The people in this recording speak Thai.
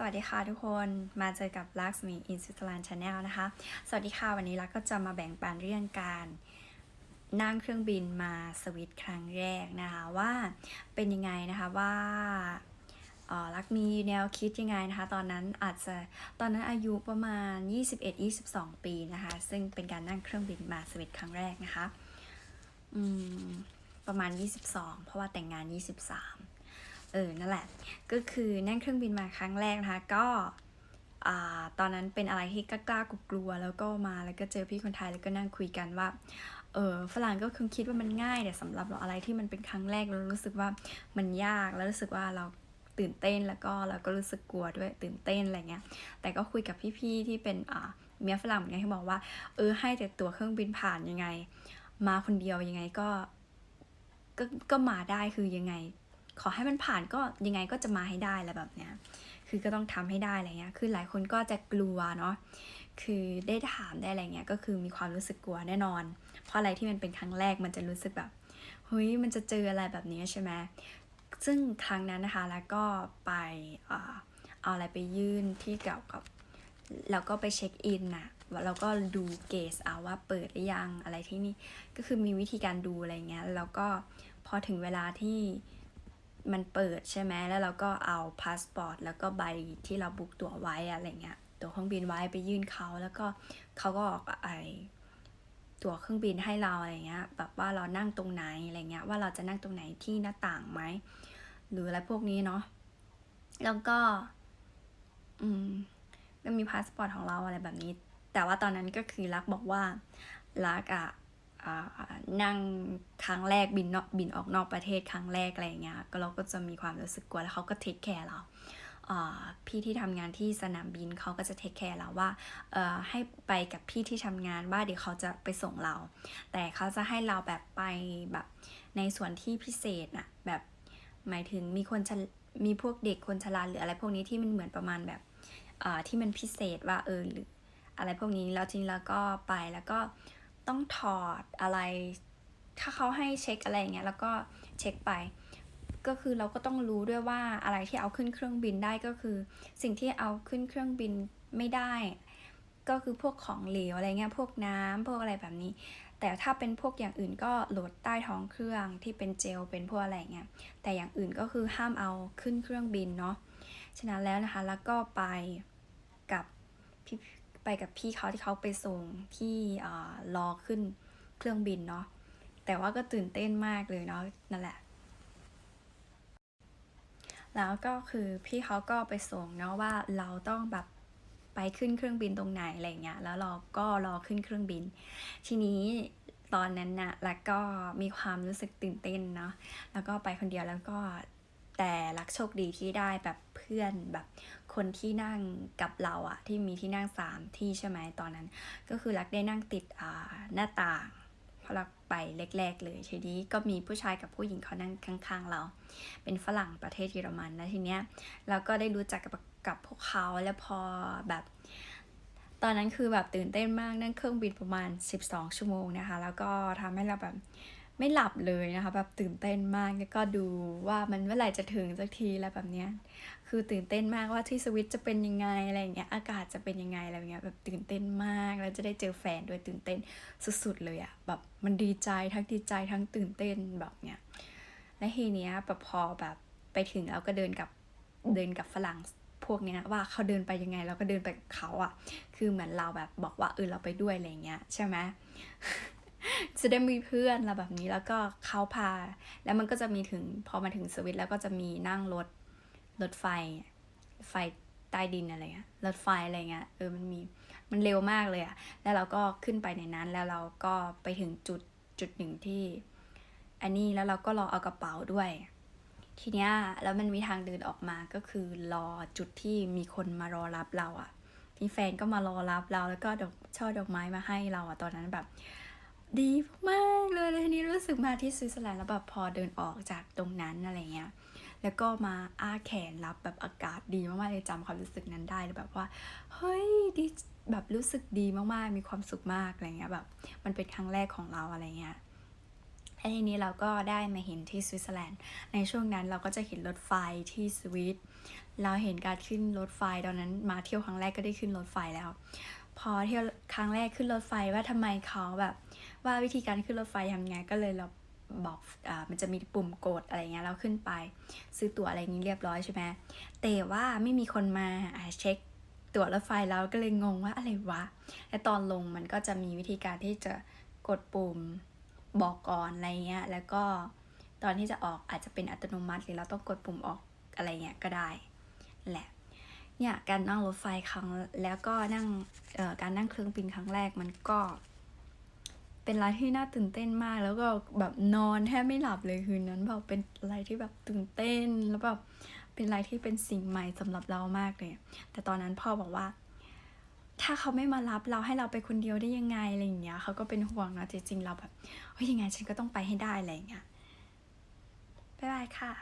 สวัสดีค่ะทุกคนมาเจอกับลักษมีอินสวิตเซอร์แลนชาแนลนะคะ สวัสดีค่ะวันนี้ลักก็จะมาแบ่งปันเรื่องการนั่งเครื่องบินมาสวิตครั้งแรกนะคะว่าเป็นยังไงนะคะว่าออลักมีแนวคิดยังไงนะคะ ตอนนั้นอาจจะตอนนั้นอายุประมาณ 21-22 ปีนะคะ ซึ่งเป็นการนั่งเครื่องบินมาสวิตครั้งแรกนะคะประมาณ 22 เพราะว่าแต่งงาน 23 เออ นั่นแหละ ก็คือนั่งเครื่องบินมาครั้งแรกนะคะ ก็อ่าตอนนั้นเป็นอะไรที่กล้าๆกลัวๆแล้วก็มาแล้วก็เจอพี่คนไทยแล้วก็นั่งคุยกันว่า เออฝรั่งก็คงคิดว่ามันง่ายแต่สำหรับเราอะไรที่มันเป็นครั้งแรกเรารู้สึกว่ามันยากแล้วรู้สึกว่าเราตื่นเต้นแล้วก็เราก็รู้สึกกลัวด้วยตื่นเต้นอะไรเงี้ย แต่ก็คุยกับพี่ๆที่เป็นอ่าเมียฝรั่งเหมือนกันที่บอกว่า เออให้แต่ตั๋วเครื่องบินผ่านยังไง มาคนเดียวยังไงก็ก็ก็มาได้คือยังไง ขอให้มันผ่านก็ยังไงก็จะมาให้ได้อะไรแบบเนี้ยคือก็ต้องทำให้ได้อะไรเงี้ย คือหลายคนก็จะกลัวเนาะ คือได้ถามได้อะไรเงี้ย ก็คือมีความรู้สึกกลัวแน่นอน เพราะอะไรที่มันเป็นครั้งแรกมันจะรู้สึกแบบ เฮ้ย มันจะเจออะไรแบบนี้ใช่ไหมซึ่งครั้งนั้นนะคะ แล้วก็ไปเอาอะไรไปยื่นที่เกี่ยวกับ แล้วก็ไปเช็คอินน่ะแล้วก็ดูเกสเอาว่าเปิดหรือยังอะไรที่นี่ ก็คือมีวิธีการดูอะไรเงี้ย แล้วก็พอถึงเวลาที่ มันเปิดใช่ไหมแล้วเราก็เอาพาสปอร์ตแล้วก็ใบที่เราบุ๊กตั๋วไว้อะไรเงี้ยตั๋วเครื่องบินไว้ไปยื่นเขาแล้วก็เขาก็ออกไอตั๋วเครื่องบินให้เราอะไรเงี้ย แบบว่าเรานั่งตรงไหนอะไรเงี้ย ว่าเราจะนั่งตรงไหนที่หน้าต่างไหมหรืออะไรพวกนี้เนาะแล้วก็ อืมก็มีพาสปอร์ตของเราอะไรแบบนี้ แต่ว่าตอนนั้นก็คือรักบอกว่ารักอะอ่า นั่งครั้งแรกบินนอกบินออกนอกประเทศครั้งแรกอะไรเงี้ยก็เราก็จะมีความรู้สึกกลัวแล้วเขาก็เทคแคร์เราพี่ที่ทำงานที่สนามบินเขาก็จะเทคแคร์เราว่าให้ไปกับพี่ที่ทำงานว่าเดี๋ยวเขาจะไปส่งเรา แต่เขาจะให้เราแบบไปแบบในส่วนที่พิเศษอะแบบหมายถึงมีคนมีพวกเด็กคนชราหรืออะไรพวกนี้ที่มันเหมือนประมาณแบบที่มันพิเศษว่าเออหรืออะไรพวกนี้แล้วจริงแล้วก็ไปแล้วก็ ต้องถอดอะไร ถ้าเขาให้เช็คอะไรอย่างเงี้ยแล้วก็เช็คไป ก็คือเราก็ต้องรู้ด้วยว่าอะไรที่เอาขึ้นเครื่องบินได้ก็คือ สิ่งที่เอาขึ้นเครื่องบินไม่ได้ ก็คือพวกของเหลวอะไรเงี้ยพวกน้ำพวกอะไรแบบนี้ แต่ถ้าเป็นพวกอย่างอื่นก็โหลดใต้ท้องเครื่องที่เป็นเจลเป็นพวกอะไรเงี้ยแต่อย่างอื่นก็คือห้ามเอาขึ้นเครื่องบินเนาะฉะนั้นแล้วนะคะแล้วก็ไปกับพี่ ไปกับพี่เขาที่เขาไปส่งที่รอขึ้นเครื่องบินเนาะแต่ว่าก็ตื่นเต้นมากเลยเนาะนั่นแหละ แล้วก็คือพี่เขาก็ไปส่งเนาะว่าเราต้องแบบไปขึ้นเครื่องบินตรงไหนอะไรเงี้ยแล้วเราก็รอขึ้นเครื่องบิน ทีนี้ตอนนั้นน่ะแล้วก็มีความรู้สึกตื่นเต้นเนาะแล้วก็ไปคนเดียวแล้วก็ แต่รักโชคดีที่ได้แบบเพื่อนแบบคนที่นั่งกับเราอะที่มีที่นั่งสามที่ใช่ไหมตอนนั้น ก็คือรักได้นั่งติดอ่าหน้าต่างเพราะรักไปแรก ๆ เลยทีนี้ก็มีผู้ชายกับผู้หญิงเขานั่งข้าง ๆ เรา เป็นฝรั่งประเทศเยอรมันแล้วทีเนี้ยเราก็ได้รู้จักกับกับพวกเขาแล้วพอแบบ ตอนนั้นคือแบบตื่นเต้นมากนั่งเครื่องบินประมาณ 12 ชั่วโมงนะคะ แล้วก็ทำให้เราแบบ ไม่หลับเลยนะคะแบบตื่นเต้นมากแล้วก็ดูว่ามันเมื่อไหร่จะถึงสักทีแล้วแบบเนี้ยคือตื่นเต้นมากว่าที่สวิตจะเป็นยังไงอะไรเงี้ยอากาศจะเป็นยังไงอะไรเงี้ยแบบตื่นเต้นมากแล้วจะได้เจอแฟนด้วยตื่นเต้นสุดๆเลยอะแบบมันดีใจทั้งดีใจทั้งตื่นเต้นแบบเนี้ยและทีเนี้ยแบบพอแบบไปถึงแล้วก็เดินกับเดินกับฝรั่งพวกเนี้ยว่าเขาเดินไปยังไงเราก็เดินไปกับเขาอะคือเหมือนเราแบบบอกว่าเออเราไปด้วยอะไรเงี้ยใช่ไหม จะได้มีเพื่อนอะไรแบบนี้ แล้วก็เขาพา แล้วมันก็จะมีถึงพอมาถึงสวิตแล้วก็จะมีนั่งรถรถไฟ ไฟใต้ดินอะไรเงี้ยรถไฟอะไรเงี้ยเออมันมีมันเร็วมากเลยอะแล้วเราก็ขึ้นไปในนั้นแล้วเราก็ไปถึงจุดจุดหนึ่งที่ อันนี้แล้วเราก็รอเอากระเป๋าด้วย ทีเนี้ยแล้วมันมีทางเดินออกมาก็คือรอจุดที่มีคนมารอรับเราอะมีแฟนก็มารอรับเราแล้วก็ดอกช่อดอกไม้มาให้เราอะตอนนั้นแบบ ดีมากเลยแล้วทีนี้รู้สึกมาที่สวิตเซอร์แลนด์แล้วแบบพอเดินออกจากตรงนั้นอะไรเงี้ยแล้วก็มาอ้าแขนรับแบบอากาศดีมากๆเลยจำความรู้สึกนั้นได้เลยแบบว่าเฮ้ยดีแบบรู้สึกดีมากๆ มีความสุขมากอะไรเงี้ยแบบมันเป็นครั้งแรกของเราอะไรเงี้ยแล้วทีนี้เราก็ได้มาเห็นที่สวิตเซอร์แลนด์ ในช่วงนั้นเราก็จะเห็นรถไฟที่สวิต เราเห็นการขึ้นรถไฟตอนนั้นมาเที่ยวครั้งแรกก็ได้ขึ้นรถไฟแล้ว พอเที่ยวครั้งแรกขึ้นรถไฟว่าทำไมเขาแบบว่าวิธีการขึ้นรถไฟทำไงก็เลยเราบอกอ่ามันจะมีปุ่มกดอะไรเงี้ยเราขึ้นไป ซื้อตั๋วอะไรอย่างนี้เรียบร้อยใช่ไหมแต่ว่าไม่มีคนมาอ่าเช็คตั๋วรถไฟแล้วก็เลยงงว่าอะไรวะและตอนลงมันก็จะมีวิธีการที่จะกดปุ่มบอกก่อนอะไรเงี้ยแล้วก็ตอนที่จะออกอาจจะเป็นอัตโนมัติ หรือเราต้องกดปุ่มออกอะไรเงี้ยก็ได้แหละ เนี่ยการนั่งรถไฟครั้งแล้วก็นั่งเอ่อการนั่งเครื่องบินครั้งแรกมันก็เป็นอะไรที่น่าตื่นเต้นมาก แล้วก็แบบนอนแทบไม่หลับเลยคืนนั้นแบบเป็นอะไรที่แบบตื่นเต้น แล้วแบบเป็นอะไรที่เป็นสิ่งใหม่สำหรับเรามากเลย แต่ตอนนั้นพ่อบอกว่า ถ้าเขาไม่มารับเราให้เราไปคนเดียวได้ยังไงอะไรอย่างเงี้ยเขาก็เป็นห่วงนะจริงๆเราแบบเฮ้ยยังไงฉันก็ต้องไปให้ได้อะไรอย่างเงี้ยบ๊ายบายค่ะ